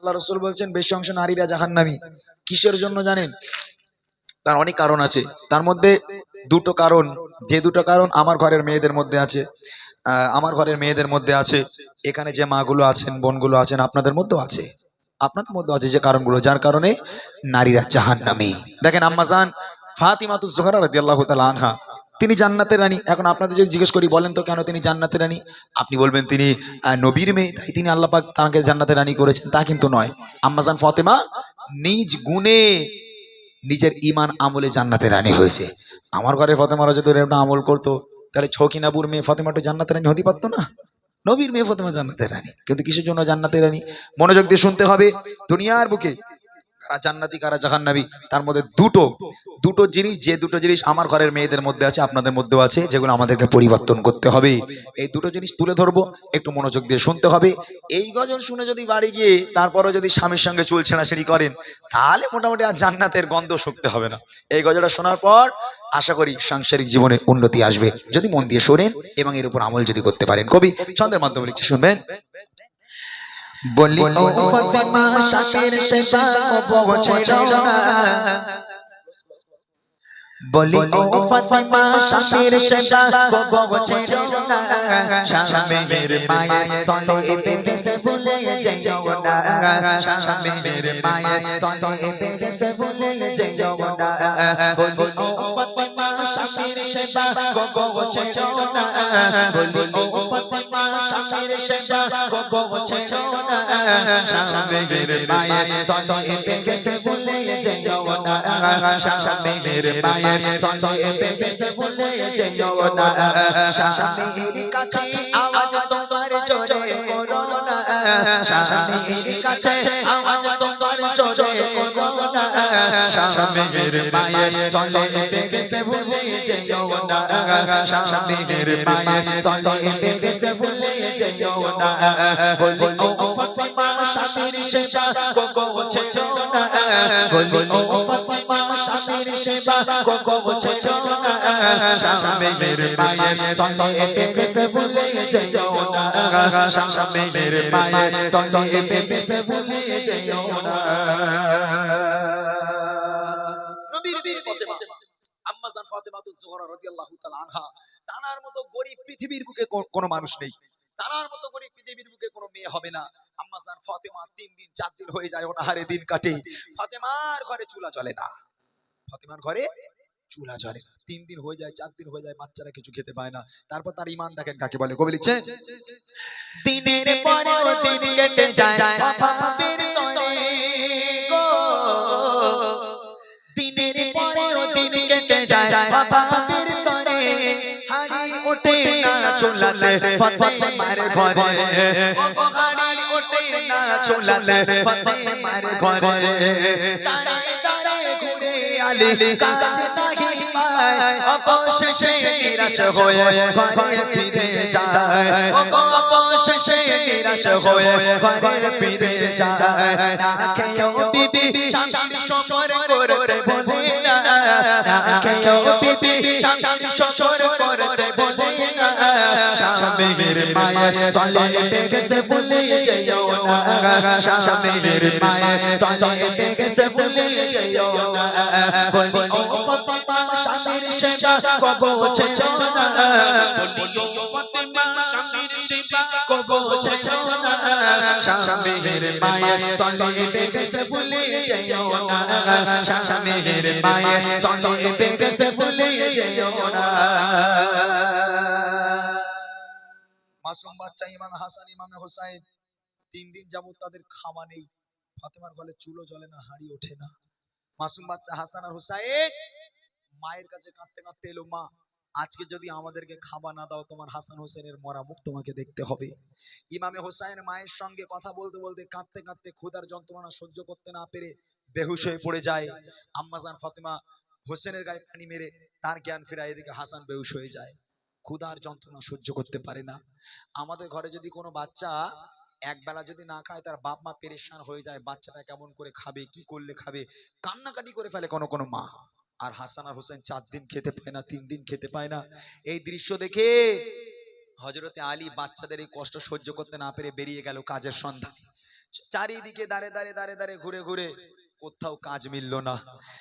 আল্লাহ রসুল বলছেন, বেশি অংশ নারীরা জাহান্নামী। কিসের জন্য জানেন? তার অনেক কারণ আছে। তার মধ্যে দুটো কারণ। যে দুটো কারণ আমার ঘরের মেয়েদের মধ্যে আছে আমার ঘরের মেয়েদের মধ্যে আছে। এখানে যে মাগুলো আছেন, বোনগুলো আছেন, আপনাদের মধ্যেও আছে। আপনাদের মধ্যে আছে যে কারণগুলো। যার কারণে নারীরা জাহান্নামী। দেখেন আম্মাজান ফাতিমাতুজ জোহরা রাদিয়াল্লাহু তাআলা আনহা তিনি জান্নাতের রানী। এখন আপনাদের যদি জিজ্ঞেস করি, বলেন তো কেন তিনি জান্নাতের রানী? আপনি বলবেন তিনি নবীর মেয়ে, তাই তিনি আল্লাহ পাক তাকে জান্নাতের রানী করেছেন। তা কিন্তু নয়। আম্মাজান ফতেমা নিজ গুণে নিজের ইমান আমলে জান্নাতের রানী হয়েছে। আমার ঘরে ফতেমারা যদি এরকম আমল করতো। তাহলে ছকিনাপুর মেয়ে ফতেমাটা জান্নাতের রানী হতে পারতো না? নবীর মেয়ে ফতেমা জান্নাতের রানী। কিন্তু কিসের জন্য জান্নাতের রানী? মনোযোগ দিয়ে শুনতে হবে। দুনিয়ার বুকে কারা জান্নাতি, কারা জাহান্নাবী তার মধ্যে দুটো দুটো জিনিস, যে দুটো জিনিস আমার ঘরের মেয়েদের মধ্যে আছে, আপনাদের মধ্যেও আছে, যেগুলো আমাদেরকে পরিবর্তন করতে হবে। এই দুটো জিনিস তুলে ধরবো, একটু মনোযোগ দিয়ে শুনতে হবে। এই গজল শুনে যদি বাড়ি গিয়ে তারপরও যদি স্বামীর সঙ্গে চুল ছেঁড়াছেড়ি করেন, তাহলে মোটামুটি আর জান্নাতের গন্ধ শুকতে হবে না। এই গজলটা শোনার পর আশা করি সাংসারিক জীবনে উন্নতি আসবে। যদি মন দিয়ে শোনেন এবং এর উপর আমল যদি করতে পারেন। কবি ছন্দের মাধ্যমে লিখে শুনবেন বলি ও ফাতেমা শাকের সেবা পৌঁছে না। বলি ও ফাতেমা শাকের সেবা পৌঁছে না। শামের মায়ের তলে বেহেশতে ভুলে যাও না। শামের মায়ের তলে বেহেশতে ভুলে যাও না। বলি ও ফাতেমা শাকের সেবা পৌঁছে না। বলি ও ফাতেমা শাকের সেবা পৌঁছে না। শামের মায়ের তলে বেহেশতে ভুলে যাও না। শামের মায়ের তলে বেহেশতে ভুলে যাও না। শামের কাছে আওয়াজ তোমার জোরে করো না। শামের কাছে আওয়াজ তোমার জোরে করো না। শামের মায়ের তলে বেহেশতে ভুলে যাও না। শামের মায়ের তলে বেহেশতে ভুলে যাও না। বলি ও ফাতেমা সেবা না। বলি, ও সেবা না। ভুলে যাও না। ভুলে যাও না। তানার মতো গরিব পৃথিবীর বুকে কোনো মানুষ নেই। তানার মতো গরিব পৃথিবীর বুকে কোনো মেয়ে হবে না। আম্মাজান ফাতেমা তিন দিন, চার দিন হয়ে যায় অনাহারে দিন কাটে। ফাতেমার ঘরে চুলা জ্বলে না। ফাতেমার ঘরে চুলা জ্বলে না। তিন দিন হয়ে যায়, চার দিন হয়ে যায়, বাচ্চারা কিছু খেতে পায় না। তারপর তার ইমান দেখেন কাকে বলে, কবি লিখছে দিনের পরেও দিন কেটে যায় অভাবের তরে গো। দিনের পরেও দিন কেটে যায় অভাবের তরে। হাড়ি ওঠে না চুলালে ফাতেমার ঘরে। ও হাড়ি ওঠে না চুলালে ফাতেমার ঘরে। দাঁড়ায় দাঁড়ায় ঘুরে আলি কাজ নাহি পায় অবশেষে নিরাশ হয়ে ঘরে ফিরে যায়। অবশেষে নিরাশ হয়ে ঘরে ফিরে যায়। না খেয়েও বিবি স্বামীর সফর করতে বলে না খেয়েও বিবি স্বামীর স্বামীর মায়ের তলে বেহেশতে ভুলে যাও না। স্বামীর মায়ের তলে বেহেশতে ভুলে যাও না। বলি, ও ফাতেমা, স্বামীর সেবা পৌঁছে না। বলি, ও ফাতেমা, স্বামীর সেবা পৌঁছে না। স্বামীর মায়ের তলে বেহেশতে ভুলে যাও না। স্বামীর মায়ের তলে বেহেশতে ভুলে যাও না। মাসুম বাচ্চা ইমাম হাসান, ইমাম হোসাইন, তিন দিন যাবত তাদের খাওয়া নেই। ফাতেমার গলে চুলো জ্বলে না, হাড়ি ওঠে না। মাসুম বাচ্চা হাসান আর হোসাইন মায়ের কাছে কাঁদতে কাঁদতে এলো, মা, আজকে যদি আমাদেরকে খাবার না দাও, তোমার হাসান হোসেনের মরা মুখ তোমাকে দেখতে হবে। ইমামে হোসাইন মায়ের সঙ্গে কথা বলতে বলতে কাঁদতে কাঁদতে ক্ষুধার যন্ত্রণা সহ্য করতে না পেরে বেহুশ হয়ে পড়ে যায়। আম্মাজান ফাতেমা হোসেনের গায়ে পানি মেরে তার জ্ঞান ফেরায় এদিকে হাসান বেহুশ হয়ে যায়। ক্ষুধার যন্ত্রণা সহ্য করতে পারে না। আমাদের ঘরে যদি কোনো বাচ্চা একবেলা যদি না খায়, তার বাপ মা পেরেশান হয়ে যায়, বাচ্চাটা কেমন করে খাবে, কি করলে খাবে, কান্নাকাটি করে ফেলে কোনো কোনো মা। আর হাসান আর হোসেন চার দিন খেতে পায় না, তিন দিন খেতে পায় না। এই দৃশ্য দেখে হজরতে আলী বাচ্চাদের এই কষ্ট সহ্য করতে না পেরে বেরিয়ে গেল কাজের সন্ধানে। চারিদিকে দাঁড়ে দাঁড়ে দাঁড়ে দাঁড়ে, ঘুরে ঘুরে কোথাও কাজ মিললো না।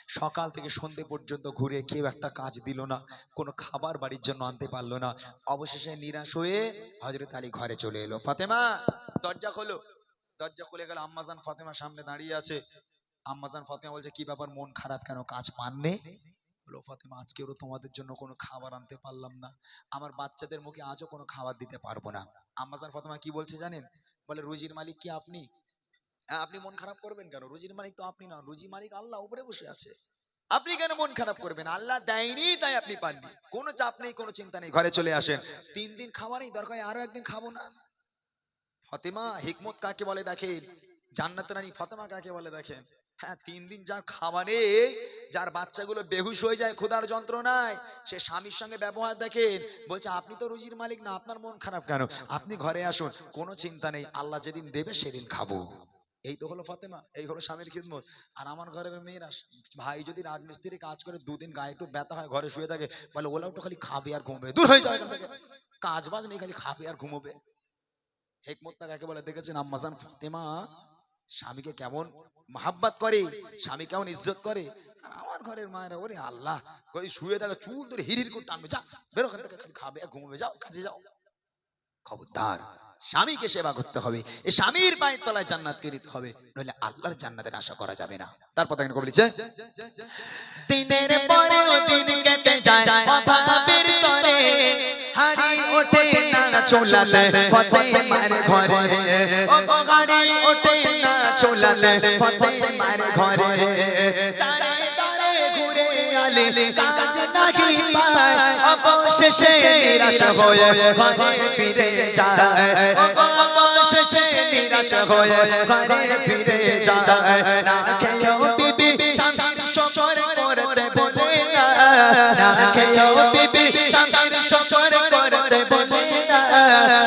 সকাল থেকে সন্ধে পর্যন্ত ঘুরে কেউ একটা কাজ দিল না। কোনো খাবার বাড়ির জন্য আনতে পারল না। অবশেষে নিরাশ হয়ে হজরত আলী ঘরে চলে এলো। ফাতেমা, দরজা খোলো। দরজা খুলে গেল, আম্মাজান ফাতেমা সামনে দাঁড়িয়ে আছে। আম্মাজান ফাতেমা বলছে, কি ব্যাপার, মন খারাপ কেন? কাজ পাননে? বলো, ফাতেমা আজকেও তোমাদের জন্য কোনো খাবার আনতে পারলাম না। আমার বাচ্চাদের মুখে আজও কোনো খাবার দিতে পারব না। আম্মাজান ফাতেমা কি বলছে জানেন? বলে, রুজির মালিক কি আপনি? আপনি মন খারাপ করবেন কেন? রুজির মালিক তো আপনি না। রুজি মালিক আল্লাহ উপরে বসে আছে। আপনি কেন মন খারাপ করবেন? আল্লাহ দেয়নি, তাই আপনি পাননি। কোনো চাপ নেই, কোনো চিন্তা নেই। ঘরে চলে আসেন। তিন দিন খাওয়া নেই দরকার আরও একদিন খাব না। ফতেমা, হিকমত কাকে বলে দেখেন? জান্নাত রানী ফতেমা কাকে বলে দেখেন? হ্যাঁ তিন দিন যার খাওয়া নেই, যার বাচ্চাগুলো বেহুশ হয়ে যায়, ক্ষুধার যন্ত্রণায়, সে স্বামীর সঙ্গে ব্যবহার দেখেন। বলছে, আপনি তো রুজির মালিক না, আপনার মন খারাপ কেন? আপনি ঘরে আসুন, কোনো চিন্তা নেই। আল্লাহ যেদিন দেবে, সেদিন খাব। এই তো হলো ফাতেমা এই হলো স্বামীর খিদমত। আর আমার ঘরের মেয়েরা ভাই যদি রাজমিস্ত্রি কাজ করে দুদিন গায়ে একটু ব্যথা হয় ঘরে শুয়ে থাকে বলে ওলা একটু খালি খাবে আর ঘুমবে দূর হয়ে যাবে কাজ বাজ নেই খালি খাবে আর ঘুমোবে। হেকমতটা কাকে বলে দেখেছেন? আম্মাজান ফাতেমা স্বামীকে কেমন মাহাব্বাত করে স্বামী কেমন ইজ্জত করে। আর আমার ঘরের মায়েরা ওরে আল্লাহ ওই শুয়ে থাকে চুল ধরে হিরির করে টানবে যা বেরো থেকে খালি খাবে আর ঘুমোবে যাও কাজে যাও। খবরদার স্বামীকে সেবা করতে হবে। এই স্বামীর পায়ের তলায় জান্নাতকে নিতে হবে। নইলে আল্লাহর জান্নাতের আশা করা যাবে না। তারপর দেখেন কবি লিখছে, দিনের পরে দিন কেটে যায়, অভাবের তরে হাড়ি ওঠে না চোলালে ফতে মার ঘরে। ও হাড়ি ওঠে না চোলালে ফতে মার ঘরে। ঘুরে কাজ নাহি পায়, অবশেষে নিরাশ হয়ে ঘরে ফিরে যায়। অবশেষে নিরাশ হয়ে ঘরে ফিরে যায়। না খেয়েও বিবি স্বামীর শকর করতে বলে না। না খেয়েও বিবি স্বামীর শকর করতে বলে না।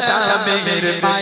স্বামীর মায়ের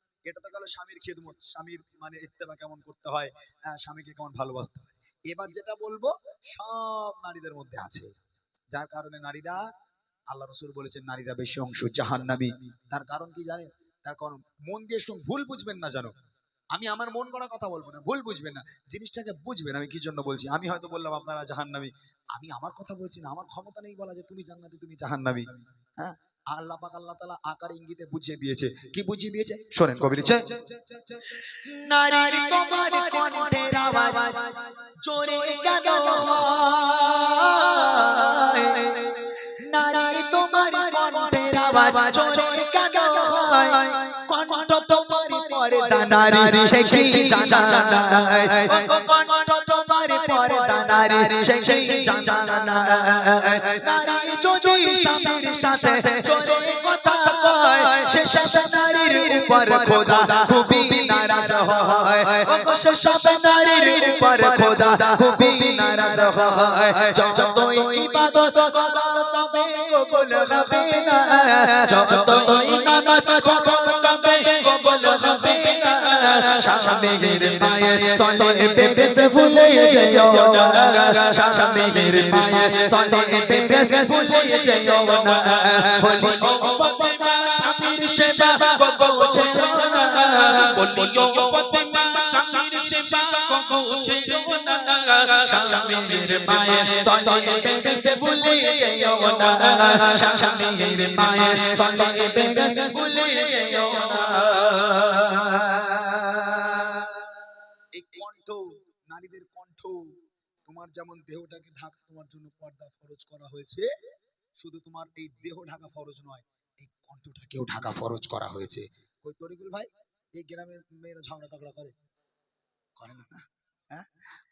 এটা তো গেল স্বামীর খিদমত স্বামীর মানে ইত্তেবা কেমন করতে হয় আহ, স্বামীকে কেমন ভালোবাসতে হয়। এবার যেটা বলব সব নারীদের মধ্যে আছে। যার কারণে নারীরা আল্লাহ রসুল বলেছেন নারীরা বেশি অংশ জাহান্নামী। তার কারণ কি জানেন? তার কারণ মন দিয়ে শুন ভুল বুঝবেন না জানো আমি আমার মন করা কথা বলব না ভুল বুঝবেন না। জিনিসটাকে বুঝবেন আমি কি জন্য বলছি? আমি হয়তো বললাম আপনারা জাহান্নামী। আমি আমার কথা বলছি না আমার ক্ষমতা নেই বলা যে তুমি জান্নাতি তুমি জাহান্নামী। হ্যাঁ? আল্লাহ পাক আল্লাহ তাআলা আকার ইঙ্গিতে বুঝিয়ে দিয়েছে কি বুঝিয়ে দিয়েছে শোনেন কবি লিখছে নারীর তোমার কণ্ঠের আওয়াজ জোরে কেন হয়? নারীর তোমার কণ্ঠের আওয়াজ জোরে কেন হয়? কণ্ঠ তোমার পর্দা, নারী সে কি জানা নাই? নারী সে কি জানা। নারী যদি স্বামীর সাথে জোরে কথা কয়, সে সব নারীর উপর খোদা খুবই নারাজ হয়। সে সব নারীর উপর খোদা খুবই নারাজ হয়। যতই ইবাদত করো তবে কবুল হবে না। যতই নামাজ করো স্বামীর মায়ের তলে বেরেস্তে ভুলে যেও না। স্বামীর মায়ের তলে বেরেস্তে ভুলে যেও না। বলি ও ফাতেমা স্বামীর সেবা কবুছে না? বলি ও ফতেমা স্বামীর সেবা কবুছে না? স্বামীর মায়ের তলে বেরেস্তে ভুলে যেও না। স্বামীর মায়ের তলে বেরেস্তে ভুলে যেও না। নারীদের কণ্ঠ, তোমার যেমন দেহটাকে ঢাকা, তোমার জন্য পর্দা ফরজ করা হয়েছে, শুধু তোমার এই দেহ ঢাকা ফরজ নয়, এই কণ্ঠটাকেও ঢাকা ফরজ করা হয়েছে। কই তরিকুল ভাই? এই গ্রামের মেয়েরা ঝগড়া টগড়া করে? করে না না হ্যাঁ?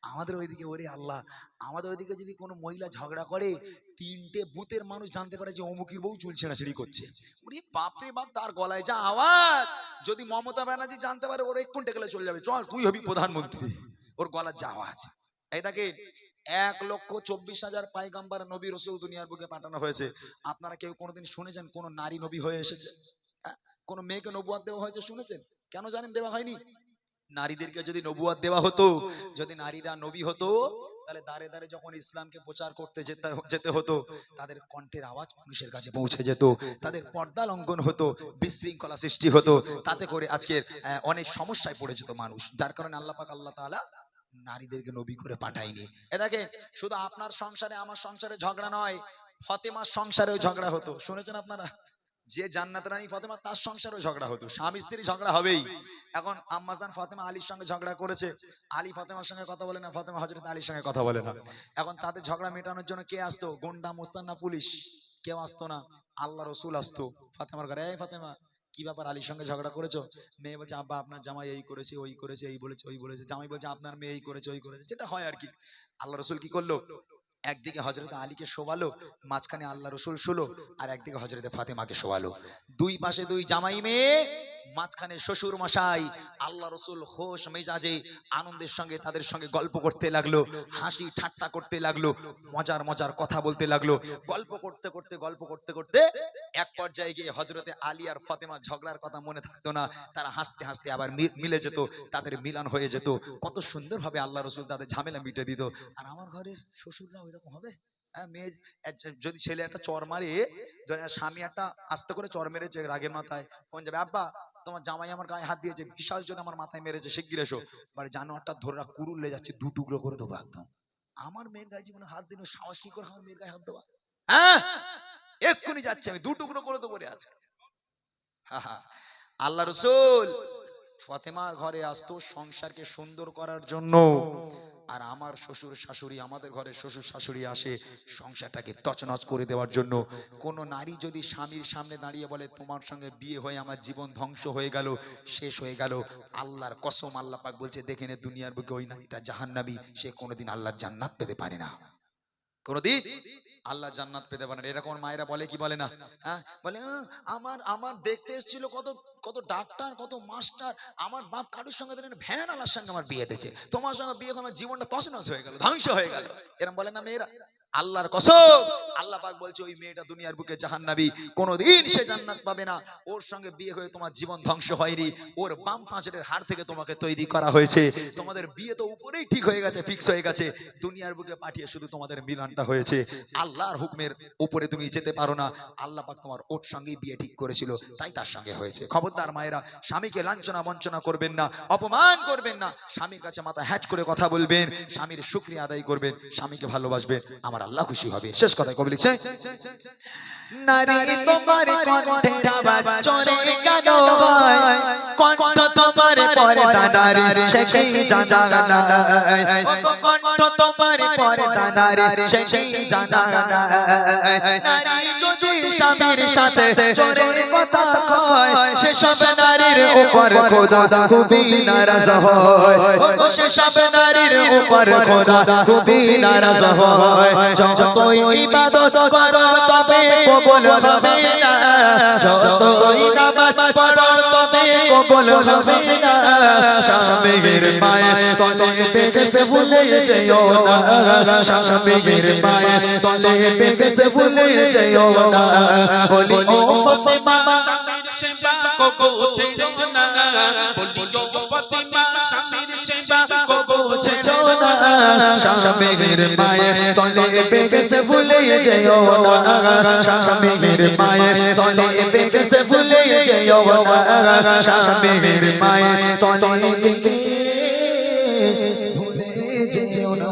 আমাদের ওইদিকে, ওরে আল্লাহ, আমাদের ওইদিকে যদি কোনো মহিলা ঝগড়া করে, তিনটে বুথের মানুষ জানতে পারে যে অমুকির বউ চুল ছেঁড়াছেড়ি করছে। ওরে বাপরে বাপ, তার গলায় যা আওয়াজ! যদি মমতা ব্যানার্জি জানতে পারে, ওর এক কুইন্টে গেলে চলে যাবে। চল, তুই হবি প্রধানমন্ত্রী। ওর গলার যা আওয়াজ এই দেখে এক লক্ষ চব্বিশ হাজার পাইগাম্বার নবী রসুল দুনিয়ার বুকে পাঠানো হয়েছে। আপনারা কেউ কোনোদিন শুনেছেন কোন নারী নবী হয়ে এসেছে? হ্যাঁ? কোন মেয়েকে নবুয়াদ দেওয়া হয়েছে শুনেছেন? কেন জানেন দেওয়া হয়নি? নারীদেরকে যদি নবুয়াদ দেওয়া হতো, যদি নারীরা নবী হতো, তাহলে দাঁড়ে দাঁড়ে যখন ইসলামকে প্রচার করতে যেতে হতো, তাদের কণ্ঠের আওয়াজ মানুষের কাছে পৌঁছে যেত, তাদের পর্দা লঙ্ঘন হতো, বিশৃঙ্খলা সৃষ্টি হতো, তাতে করে আজকের অনেক সমস্যায় পড়ে যেত মানুষ, যার কারণে আল্লাহ পাক আল্লাহ তাআলা নারীদেরকে নবী করে পাঠায়নি। এ দেখেন, শুধু আপনার সংসারে, আমার সংসারে ঝগড়া নয়, ফতেমার সংসারেও ঝগড়া হতো। শুনেছেন আপনারা? যে জান্নাত রানী ফাতেমা, তার সংসারেও ঝগড়া হতো। স্বামী স্ত্রী ঝগড়া হবেই। এখন আম্মাজান ফাতেমা আলীর সঙ্গে ঝগড়া করেছে। আলী ফাতেমার সঙ্গে কথা বলে না, ফাতেমা হজরত আলীর সঙ্গে কথা বলে না। এখন তাদের ঝগড়া মেটানোর জন্য কে আসতো? গুন্ডা মুস্তান্না পুলিশ? কেউ আসতো না। আল্লাহ রসুল আসতো। ফাতেমার ঘরে, এই ফাতেমা কি ব্যাপার আলীর সঙ্গে ঝগড়া করেছ? মেয়ে বলছে, আব্বা, আপনার জামাই এই করেছে, ওই করেছে, এই বলেছে, ওই বলেছে। জামাই বলছে, আপনার মেয়ে এই করেছে, ওই করেছে। যেটা হয় আর কি আল্লাহ রসুল কি করল? একদিকে হজরত আলীকে শোয়ালো মাঝখানে আল্লাহ রসুল শুলো, আর একদিকে হজরতে ফাতেমাকে শোয়ালো দুই পাশে দুই জামাই মেয়ে মাঝখানে শ্বশুর মশাই আল্লাহ রসুল হোশ মেজাজে আনন্দের সঙ্গে তাদের সঙ্গে গল্প করতে লাগল, হাসি ঠাট্টা করতে লাগল, মজার মজার কথা বলতে লাগল, গল্প করতে করতে, গল্প করতে করতে এক পর্যায়ে গিয়ে হজরতে আলী আর ফাতেমা ঝগড়ার কথা মনে থাকতো না, তারা হাসতে হাসতে আবার মিলে যেত, তাদের মিলন হয়ে যেত, কত সুন্দরভাবে আল্লাহ রসুল তাদের ঝামেলা মিটে দিত। আর আমার ঘরের শ্বশুররা ওইরকম হবে? হ্যাঁ মেয়ে যদি ছেলে একটা চর মারে স্বামী একটা আস্তে করে চর মেরেছে রাগের মাথায় কোন যাবে, আব্বা তোমার জামাই আমার গায়ে হাত দিয়েছে, বিশাল জন আমার মাথায় মেরেছে, শিগগির এসো। মানে জানোয়ারটা ধরে রাখ কুরুল্লে যাচ্ছে, দু টুকরো করে দেবো একদম। আমার মেয়ের গায়ে জীবনে হাত দিন সাহস কি করে আমার মেয়ের গায়ে হাত দেওয়া হ্যাঁ? এক্ষুনি যাচ্ছে আমি, দু টুকরো করে দেবো রে আজকে। আল্লাহ রসুল ফাতেমার ঘরে আসতো সংসারকে সুন্দর করার জন্য। আর আমার শ্বশুর শাশুড়ি, আমাদের ঘরে শ্বশুর শাশুড়ি আসে সংসারটাকে তছনছ করে দেওয়ার জন্য। কোন নারী যদি স্বামীর সামনে দাঁড়িয়ে বলে, তোমার সঙ্গে বিয়ে হয়ে আমার জীবন ধ্বংস হয়ে গেল, শেষ হয়ে গেল। আল্লাহর কসম আল্লাহ পাক বলছে, দেখে নে, দুনিয়ার বুকে ওই নারীটা জাহান্নাবী সে কোনোদিন আল্লাহর জান্নাত পেতে পারে না। কোনোদিন? আল্লাহ জান্নাত পেতে পারেন। এরকম মায়েরা বলে, কি বলে না? হ্যাঁ? বলে আমার আমার দেখতে এসেছিল কত কত ডাক্তার, কত মাস্টার। আমার বাপ কারোর সঙ্গে ধরেন, ভ্যান আলার সঙ্গে আমার বিয়ে দিয়েছে। তোমার সঙ্গে বিয়ে আমার জীবনটা তছনছ হয়ে গেল, ধ্বংস হয়ে গেল। এরকম বলে না মেয়েরা? আল্লাহর কসম, আল্লাহ পাক বলছে, ওই মেয়েটা দুনিয়ার বুকে জাহান্নাবী কোনোদিন সে জান্নাত পাবে না। ওর সঙ্গে বিয়ে হয়ে তোমার জীবন ধ্বংস হয়নি। ওর বাম পাঁচের হাড় থেকে তোমাকে তৈরি করা হয়েছে। তোমাদের বিয়ে তো উপরেই ঠিক হয়ে গেছে ফিক্স হয়ে গেছে। দুনিয়ার বুকে পাঠিয়ে শুধু তোমাদের মিলনটা হয়েছে। আল্লাহর হুকমের উপরে তুমি যেতে পারো না। আল্লাহ পাক তোমার ওর সঙ্গেই বিয়ে ঠিক করেছিল, তাই তার সঙ্গে হয়েছে। খবরদার মায়েরা, স্বামীকে লাঞ্ছনা বঞ্চনা করবেন না, অপমান করবেন না। স্বামীর কাছে মাথা হ্যাট করে কথা বলবেন, স্বামীর শুক্রিয়া আদায় করবেন, স্বামীকে ভালোবাসবেন। আমার আল্লাহ খুশি হবে। শেষ কথায় কবি লিখছে নারী তোমার কণ্ঠের আওয়াজ চলে কেন হয়? কণ্ঠ তোমার পর্দা নারী সেই জানা নাই কণ্ঠ তোমার পর্দা নারী সেই জানা নাই নারী যদি স্বামীর সাথে চোরে কথা কয় সেসব নারীর উপর খোদা খুবই নারাজ হয়। নারীর উপর খোদা খুবই নারাজ হয়। যতই ইবাদত করো তবে কবুল হবে না। যতই নামাজ পড়ো তবে কবুল হবে না। স্বামীর পায়ে তলে বেগেস্তে ভুলে যেও না। স্বামীর পায়ে তলে বেগেস্তে ভুলে যেও না। বলি, ও ফাতেমা সেবা কবু ছেড়ো না। বলিও ফাতেমা স্বামীর সেবা কবু ছেড়ো না। স্বামীর পায়ে তলে বেগেস্তে ভুলে যেও না। স্বামীর পায়ে তলে বেগেস্তে ভুলে যেও না। স্বামীর পায়ে তলে বেগেস্তে ভুলে যেও না।